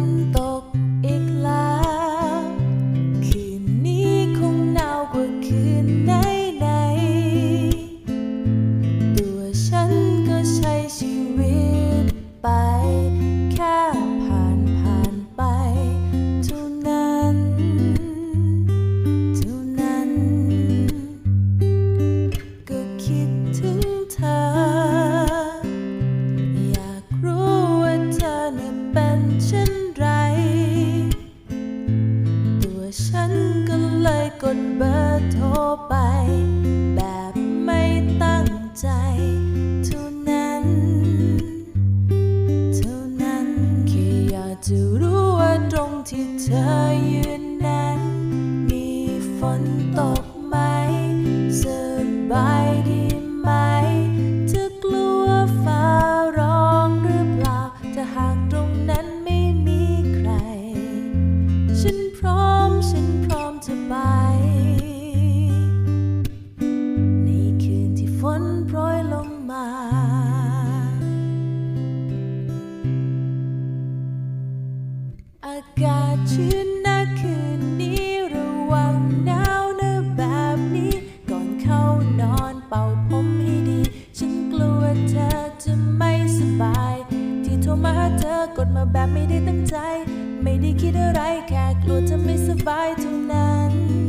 tanto. กดเบอร์โทรไป ชื่นนะคืนนี้ระวังหนาวนะแบบนี้ ก่อนเข้านอนเป่าผมให้ดี ฉันกลัวเธอจะไม่สบาย ที่โทรมาเธอกดมาแบบไม่ได้ตั้งใจ ไม่ได้คิดอะไรแค่กลัวเธอไม่สบายเท่านั้น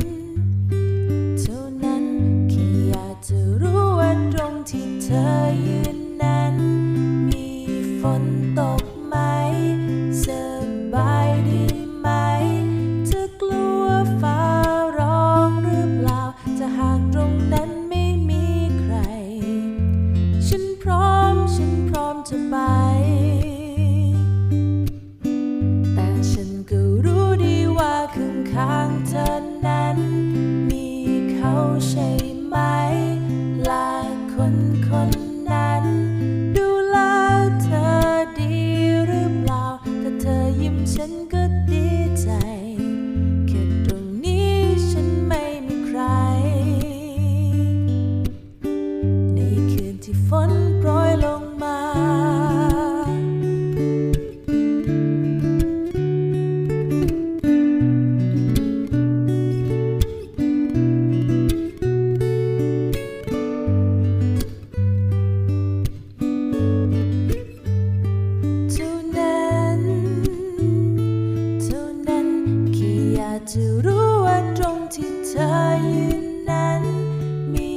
ธอยืนนั้น มี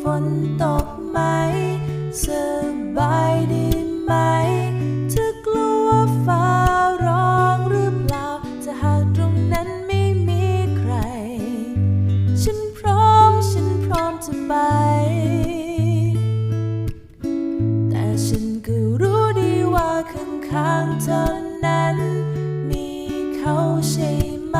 ฝนตกไหมสบายดีไหมเธอกลัวฟ้าร้องหรือเปล่าจะหากตรงนั้นไม่มีใคร ฉันพร้อมฉันพร้อมจะไป แต่ฉันก็รู้ดีว่าข้างๆเธอนั้น มีเขาใช่ไหม